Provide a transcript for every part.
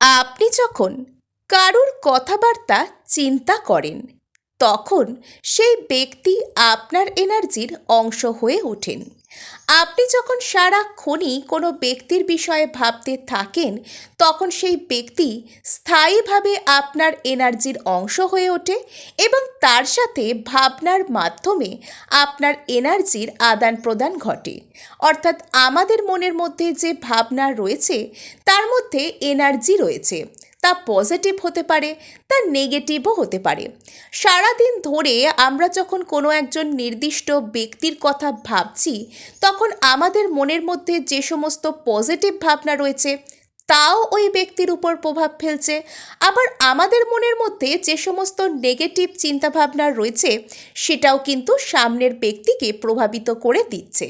আপনি যখন কারুর কথাবার্তা চিন্তা করেন তখন সেই ব্যক্তি আপনার এনার্জির অংশ হয়ে ওঠেন। আপনি যখন সারাক্ষণই কোনো ব্যক্তির বিষয়ে ভাবতে থাকেন, তখন সেই ব্যক্তি স্থায়ীভাবে আপনার এনার্জির অংশ হয়ে ওঠে এবং তার সাথে ভাবনার মাধ্যমে আপনার এনার্জির আদান প্রদান ঘটে। অর্থাৎ আমাদের মনের মধ্যে যে ভাবনা রয়েছে, তার মধ্যে এনার্জি রয়েছে। তা পজিটিভ হতে পারে, তা নেগেটিভও হতে পারে। সারাদিন ধরে আমরা যখন কোনো একজন নির্দিষ্ট ব্যক্তির কথা ভাবছি, তখন আমাদের মনের মধ্যে যে সমস্ত পজিটিভ ভাবনা রয়েছে, তাও ওই ব্যক্তির উপর প্রভাব ফেলছে। আবার আমাদের মনের মধ্যে যে সমস্ত নেগেটিভ চিন্তাভাবনা রয়েছে, সেটাও কিন্তু সামনের ব্যক্তিকে প্রভাবিত করে দিচ্ছে।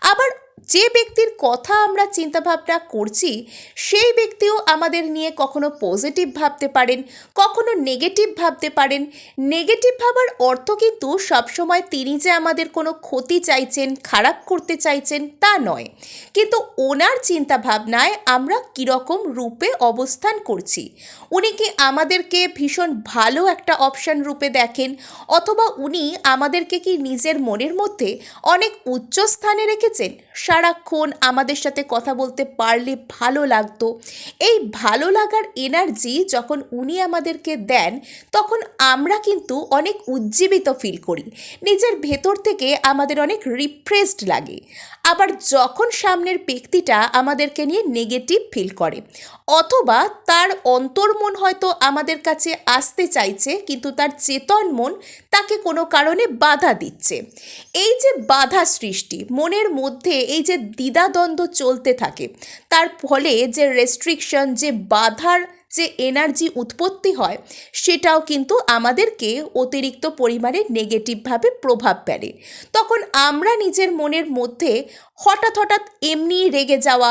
আবার যে ব্যক্তির কথা আমরা চিন্তাভাবনা করছি, সেই ব্যক্তিও আমাদের নিয়ে কখনো পজিটিভ ভাবতে পারেন, কখনো নেগেটিভ ভাবতে পারেন। নেগেটিভ ভাবার অর্থ কিন্তু সবসময় তিনি যে আমাদের কোনো ক্ষতি চাইছেন, খারাপ করতে চাইছেন, তা নয়। কিন্তু ওনার চিন্তাভাবনায় আমরা কীরকম রূপে অবস্থান করছি? উনি কি আমাদেরকে ভীষণ ভালো একটা অপশান রূপে দেখেন, অথবা উনি আমাদেরকে কি নিজের মনের মধ্যে অনেক উচ্চ স্থানে রেখেছেন? সারাক্ষণ আমাদের সাথে কথা বলতে পারলে ভালো লাগতো। এই ভালো লাগার এনার্জি যখন উনি আমাদেরকে দেন, তখন আমরা কিন্তু অনেক উজ্জীবিত ফিল করি। নিজের ভেতর থেকে আমাদের অনেক রিফ্রেশড লাগে। আবার যখন সামনের ব্যক্তিটা আমাদেরকে নিয়ে নেগেটিভ ফিল করে, অথবা তার অন্তর্মন হয়তো আমাদের কাছে আসতে চাইছে, কিন্তু তার চেতন মন তাকে কোনো কারণে বাধা দিচ্ছে। এই যে বাধা সৃষ্টি, মনের মধ্যে এই যে দ্বিধাদ্বন্দ্ব চলতে থাকে, তার ফলে যে রেস্ট্রিকশন যে বাধার যে এনার্জি উৎপত্তি হয়, সেটাও কিন্তু আমাদেরকে অতিরিক্ত পরিমাণে নেগেটিভভাবে প্রভাব ফেলে। তখন আমরা নিজের মনের মধ্যে হঠাৎ হঠাৎ এমনি রেগে যাওয়া।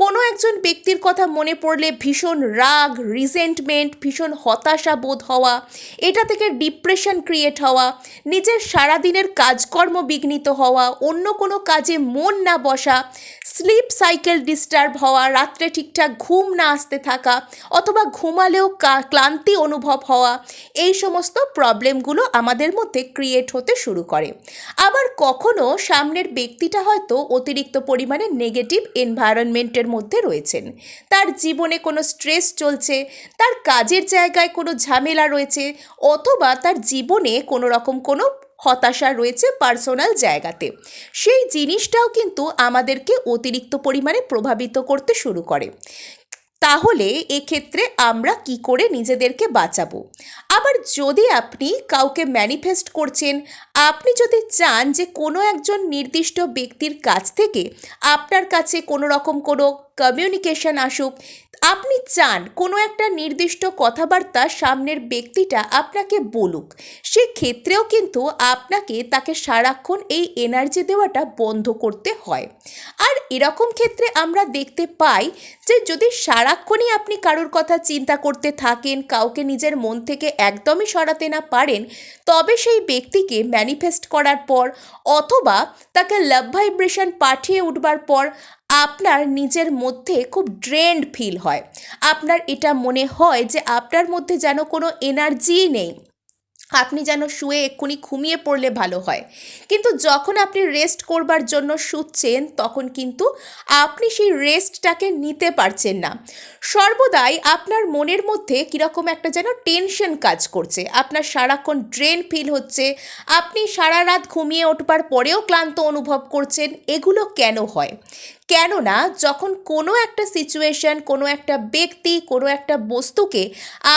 কোনো একজন ব্যক্তির কথা মনে পড়লে ভীষণ রাগ রিজেন্টমেন্ট ভীষণ হতাশা বোধ হওয়া, এটা থেকে ডিপ্রেশন ক্রিয়েট হওয়া, নিজের সারাদিনের কাজকর্ম বিঘ্নিত হওয়া, অন্য কোনো কাজে মন না বসা স্লিপ সাইকেল ডিস্টার্ব হওয়া, রাত্রে ঠিকঠাক ঘুম না আসতে থাকা, অথবা ঘুমালেও ক্লান্তি অনুভব হওয়া, এই সমস্ত প্রবলেমগুলো আমাদের মধ্যে ক্রিয়েট হতে শুরু করে। আবার কখনো সামনের ব্যক্তিটা হয়তো অতিরিক্ত পরিমাণে নেগেটিভ এনভায়রনমেন্টের মধ্যে রয়েছেন। তার জীবনে কোনো স্ট্রেস চলছে, তার কাজের জায়গায় কোনো ঝামেলা রয়েছে, অথবা তার জীবনে কোনো রকম কোনো হতাশা রয়েছে পার্সোনাল জায়গাতে। সেই জিনিসটাও কিন্তু আমাদেরকে অতিরিক্ত পরিমাণে প্রভাবিত করতে শুরু করে। তাহলে এক্ষেত্রে আমরা কি করে নিজেদেরকে বাঁচাবো? আবার যদি আপনি কাউকে ম্যানিফেস্ট করছেন, আপনি যদি চান যে কোনো একজন নির্দিষ্ট ব্যক্তির কাছ থেকে আপনার কাছে কোনো রকম কোনো কমিউনিকেশন আসুক, আপনি চান কোনো একটা নির্দিষ্ট কথাবার্তা সামনের ব্যক্তিটা আপনাকে বলুক, সেক্ষেত্রেও কিন্তু আপনাকে তাকে সারাক্ষণ এই এনার্জি দেওয়াটা বন্ধ করতে হয়। আর এরকম ক্ষেত্রে আমরা দেখতে পাই যে যদি সারাক্ষণই আপনি কারোর কথা চিন্তা করতে থাকেন, কাউকে নিজের মন থেকে একদমই সরাতে না পারেন, তবে সেই ব্যক্তিকে ম্যানিফেস্ট করার পর অথবা তাকে লাভ ভাইব্রেশন পাঠিয়ে উঠবার পর আপনার নিজের মধ্যে খুব ড্রেন্ড ফিল হয়। আপনার এটা মনে হয় যে আপনার মধ্যে যেন কোনো এনার্জিই নেই। আপনি যেন শুয়ে এক্ষুনি ঘুমিয়ে পড়লে ভালো হয়। কিন্তু যখন আপনি রেস্ট করবার জন্য শুচ্ছেন, তখন কিন্তু আপনি সেই রেস্টটাকে নিতে পারছেন না। সর্বদাই আপনার মনের মধ্যে কীরকম একটা যেন টেনশন কাজ করছে। আপনার সারাক্ষণ ড্রেন ফিল হচ্ছে। আপনি সারা রাত ঘুমিয়ে উঠবার পরেও ক্লান্ত অনুভব করছেন। এগুলো কেন হয়? কেননা যখন কোনো একটা সিচুয়েশন কোনো একটা ব্যক্তি, কোনো একটা বস্তুকে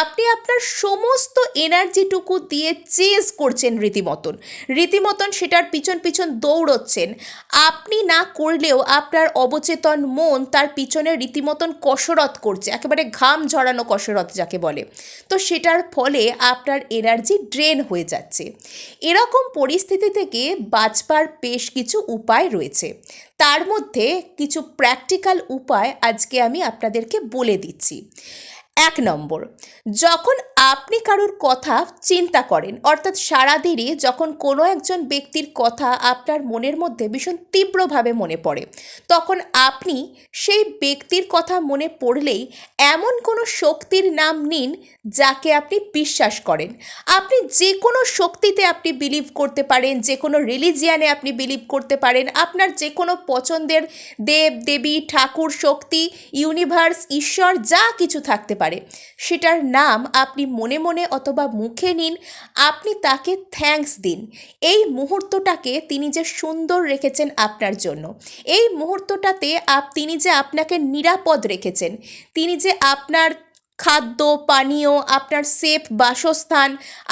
আপনি আপনার সমস্ত এনার্জিটুকু দিয়ে চেজ করছেন রীতিমতন। রীতিমতন সেটার পিছন পিছন দৌড়চ্ছেন। আপনি না করলেও আপনার অবচেতন মন তার পিছনে রীতিমতন কসরত করছে, একেবারে ঘাম ঝরানো কসরত যাকে বলে। তো সেটার ফলে আপনার এনার্জি ড্রেন হয়ে যাচ্ছে। এরকম পরিস্থিতি থেকে বাঁচবার বেশ কিছু উপায় রয়েছে। তার মধ্যে কিছু প্র্যাকটিক্যাল উপায় আজকে আমি আপনাদেরকে বলে দিচ্ছি। এক নম্বর, যখন আপনি কারোর কথা চিন্তা করেন, অর্থাৎ সারাদিনই যখন কোনো একজন ব্যক্তির কথা আপনার মনের মধ্যে ভীষণ তীব্রভাবে মনে পড়ে, তখন আপনি সেই ব্যক্তির কথা মনে পড়লেই এমন কোনো শক্তির নাম নিন যাকে আপনি বিশ্বাস করেন। আপনি যে কোনো শক্তিতে আপনি বিলিভ করতে পারেন যে কোনো রিলিজিয়ানে আপনি বিলিভ করতে পারেন, আপনার যে কোনো পছন্দের দেব, দেবী, ঠাকুর, শক্তি ইউনিভার্স ঈশ্বর, যা কিছু থাকতে পারে। সেটার নাম আপনি মনে মনে অথবা মুখে নিন, আপনি তাকে থ্যাঙ্কস দিন। এই মুহূর্তটাকে তিনি যে সুন্দর রেখেছেন আপনার জন্য। এই মুহূর্তটাতে আপ, তিনি যে আপনাকে নিরাপদ রেখেছেন, তিনি যে আপনার খাদ্য, পানীয়, আপনার সেফ বাসস্থান,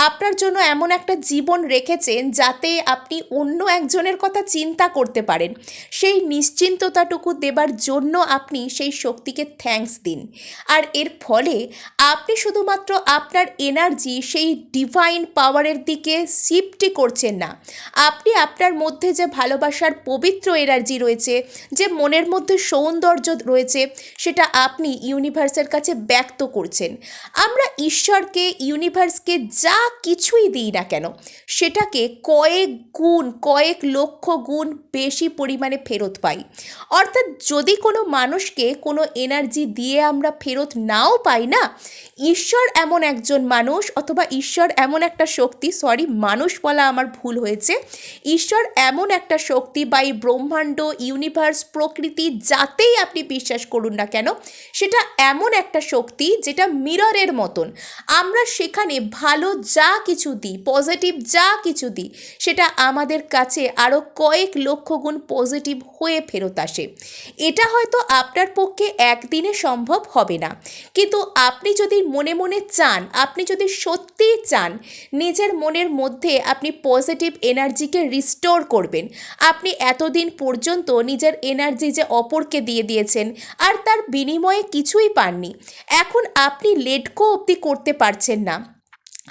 আপনার জন্য এমন একটা জীবন রেখেছেন যাতে আপনি অন্য একজনের কথা চিন্তা করতে পারেন। সেই নিশ্চিন্ততাটুকু দেবার জন্য আপনি সেই শক্তিকে থ্যাঙ্কস দিন। আর এর ফলে আপনি শুধুমাত্র আপনার এনার্জি সেই ডিভাইন পাওয়ারের দিকে শিফটই করছেন না। আপনি আপনার মধ্যে যে ভালোবাসার পবিত্র এনার্জি রয়েছে, যে মনের মধ্যে সৌন্দর্য রয়েছে, সেটা আপনি ইউনিভার্সের কাছে ব্যক্ত করছেন। আমরা ঈশ্বরকে ইউনিভার্সকে যা কিছুই দিই না কেন, সেটাকে কয়েক গুণ, কয়েক লক্ষ গুণ বেশি পরিমাণে ফেরত পাই। অর্থাৎ যদি কোনো মানুষকে কোনো এনার্জি দিয়ে আমরা ফেরত নাও পাই না, ঈশ্বর এমন একজন মানুষ অথবা ঈশ্বর এমন একটা শক্তি সরি মানুষ বলা আমার ভুল হয়েছে, ঈশ্বর এমন একটা শক্তি বা এই ব্রহ্মাণ্ড ইউনিভার্স প্রকৃতি যাতেই আপনি বিশ্বাস করুন না কেন, সেটা এমন একটা শক্তি যেটা মিররের মতন। আমরা সেখানে ভালো যা কিছু দিই পজিটিভ যা কিছু দিই, সেটা আমাদের কাছে আরও কয়েক লক্ষ গুণ পজিটিভ হয়ে ফেরত আসে। এটা হয়তো আপনার পক্ষে একদিনে সম্ভব হবে না। কিন্তু আপনি যদি মনে মনে চান, আপনি যদি সত্যিই চান, নিজের মনের মধ্যে আপনি পজিটিভ এনার্জিকে রিস্টোর করবেন। আপনি এতদিন পর্যন্ত নিজের এনার্জি যে অপরকে দিয়ে দিয়েছেন, আর তার বিনিময়ে কিছুই পাননি। এখন আপনি লেটকো অবধি করতে পারছেন না।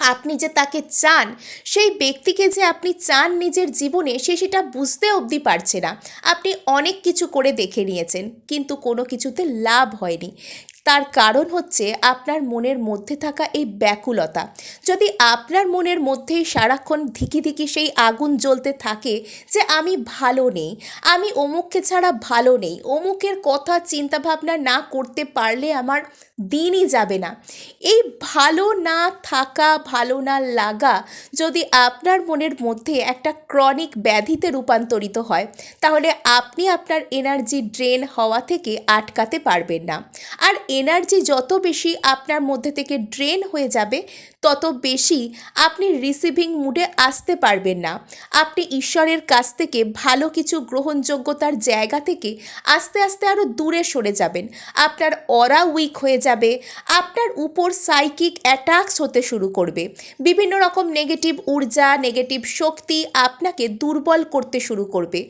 আপনি যে তাকে চান, সেই ব্যক্তিকে যে আপনি চান নিজের জীবনে, সে সেটা বুঝতে অবধি পারছে না। আপনি অনেক কিছু করে দেখে নিয়েছেন, কিন্তু কোনো কিছুতে লাভ হয়নি। তার কারণ হচ্ছে আপনার মনের মধ্যে থাকা এই ব্যাকুলতা। যদি আপনার মনের মধ্যেই সারাক্ষণ ধিকি ধিকি সেই আগুন জ্বলতে থাকে যে, আমি ভালো নেই, আমি অমুককে ছাড়া ভালো নেই, অমুকের কথা চিন্তাভাবনা না করতে পারলে আমার দিনই যাবে না। এই ভালো না থাকা, ভালো না লাগা যদি আপনার মনের মধ্যে একটা ক্রনিক ব্যাধিতে রূপান্তরিত হয়, তাহলে আপনি আপনার এনার্জি ড্রেন হওয়া থেকে আটকাতে পারবেন না। আর এনার্জি যত বেশি আপনার মধ্যে থেকে ড্রেন হয়ে যাবে তত বেশি আপনি রিসিভিং মুডে আসতে পারবেন না। আপনি ঈশ্বরের কাছ থেকে ভালো কিছু গ্রহণযোগ্যতার জায়গা থেকে আস্তে আস্তে আরও দূরে সরে যাবেন। আপনার অরা উইক হয়ে যাবে, আপনার উপর সাইকিক অ্যাটাকস হতে শুরু করবে। বিভিন্ন রকম নেগেটিভ ঊর্জা নেগেটিভ শক্তি আপনাকে দুর্বল করতে শুরু করবে।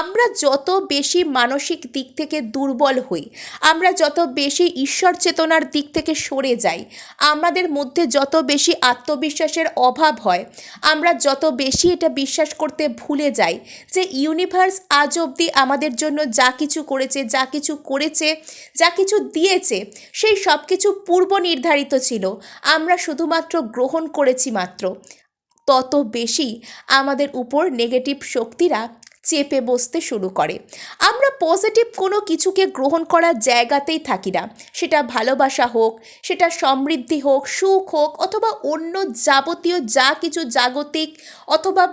আমরা যত বেশি মানসিক দিক থেকে দুর্বল হই, আমরা যত বেশি ঈশ্বর চেতনার দিক থেকে সরে যাই, আমাদের মধ্যে যত বেশি আত্মবিশ্বাসের অভাব হয়। আমরা যত বেশি এটা বিশ্বাস করতে ভুলে যাই যে ইউনিভার্স আজ অবধি আমাদের জন্য যা কিছু করেছে, যা কিছু করেছে, যা কিছু দিয়েছে, সেই সব কিছু পূর্ব নির্ধারিত ছিল। আমরা শুধুমাত্র গ্রহণ করেছি মাত্র। তত বেশি আমাদের উপর নেগেটিভ শক্তিরা চেপে বসতে শুরু করে। আমরা পজিটিভ কোনো কিছুকে গ্রহণ করার জায়গাতেই থাকি না। সেটা ভালোবাসা হোক, সেটা সমৃদ্ধি হোক, সুখ হোক, অথবা অন্য যাবতীয় যা কিছু জাগতিক অথবা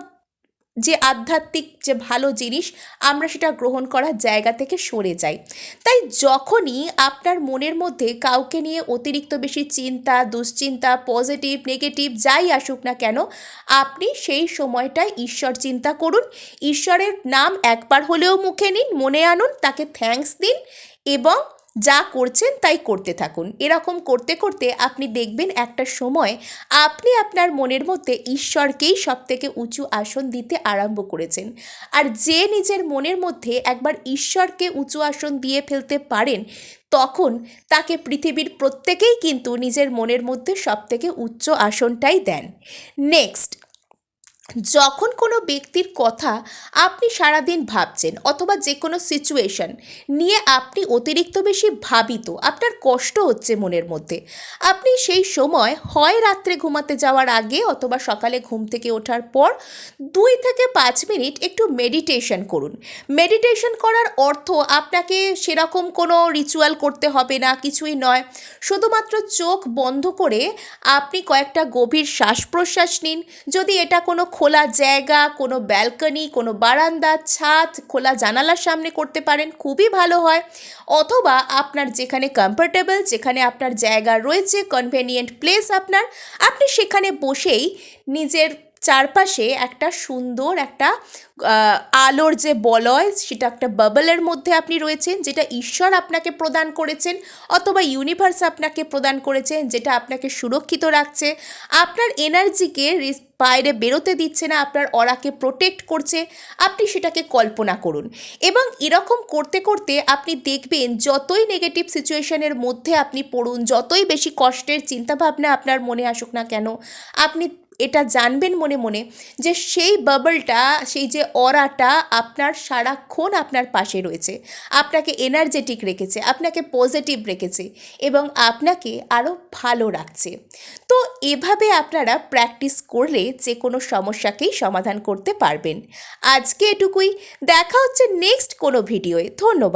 যে আধ্যাত্মিক, যে ভালো জিনিস, আমরা সেটা গ্রহণ করার জায়গা থেকে সরে যাই। তাই যখনই আপনার মনের মধ্যে কাউকে নিয়ে অতিরিক্ত বেশি চিন্তা, দুশ্চিন্তা পজিটিভ নেগেটিভ যাই আসুক না কেন, আপনি সেই সময়টায় ঈশ্বর চিন্তা করুন। ঈশ্বরের নাম একবার হলেও মুখে নিন, মনে আনুন, তাকে থ্যাঙ্কস দিন এবং যা করছেন তাই করতে থাকুন। এরকম করতে করতে আপনি দেখবেন একটা সময় আপনি আপনার মনের মধ্যে ঈশ্বরকেই সব থেকে উঁচু আসন দিতে আরম্ভ করেছেন। আর যে নিজের মনের মধ্যে একবার ঈশ্বরকে উঁচু আসন দিয়ে ফেলতে পারেন, তখন তাকে পৃথিবীর প্রত্যেকেই কিন্তু নিজের মনের মধ্যে সব থেকে উচ্চ আসনটাই দেন। নেক্সট যখন কোনো ব্যক্তির কথা আপনি সারাদিন ভাবছেন অথবা যে কোনো সিচুয়েশন নিয়ে আপনি অতিরিক্ত বেশি ভাবিত, আপনার কষ্ট হচ্ছে মনের মধ্যে। আপনি সেই সময় হয় রাত্রে ঘুমাতে যাওয়ার আগে অথবা সকালে ঘুম থেকে ওঠার পর দুই থেকে পাঁচ মিনিট একটু মেডিটেশন করুন। মেডিটেশন করার অর্থ আপনাকে সেরকম কোনো রিচুয়াল করতে হবে না, কিছুই নয়। শুধুমাত্র চোখ বন্ধ করে আপনি কয়েকটা গভীর শ্বাস প্রশ্বাস নিন। যদি এটা কোনো খোলা জায়গা, কোনো ব্যালকনি কোনো বারান্দা, ছাদ, খোলা জানালার সামনে করতে পারেন, খুবই ভালো হয়। অথবা আপনার যেখানে কমফোর্টেবল যেখানে আপনার জায়গা রয়েছে কনভেনিয়েন্ট প্লেস আপনার, আপনি সেখানে বসেই নিজের চারপাশে একটা সুন্দর একটা আলোর যে বলয়, সেটা একটা বাবলের মধ্যে আপনি রয়েছেন, যেটা ঈশ্বর আপনাকে প্রদান করেছেন অথবা ইউনিভার্স আপনাকে প্রদান করেছেন, যেটা আপনাকে সুরক্ষিত রাখছে। আপনার এনার্জিকে বাইরে বেরোতে দিচ্ছে না, আপনার অরাকে প্রোটেক্ট করছে, আপনি সেটাকে কল্পনা করুন। এবং এরকম করতে করতে আপনি দেখবেন, যতই নেগেটিভ সিচুয়েশনের মধ্যে আপনি পড়ুন, যতই বেশি কষ্টের চিন্তাভাবনা আপনার মনে আসুক না কেন, আপনি এটা জানবেন মনে মনে যে সেই বাবলটা, সেই যে অরাটা আপনার সারাক্ষণ আপনার পাশে রয়েছে। আপনাকে এনার্জেটিক রেখেছে, আপনাকে পজিটিভ রেখেছে এবং আপনাকে আরও ভালো রাখছে। তো এভাবে আপনারা প্র্যাকটিস করলে যে কোনো সমস্যাকেই সমাধান করতে পারবেন। আজকে এটুকুই। দেখা হচ্ছে নেক্সট কোনো ভিডিওয়ে ধন্যবাদ।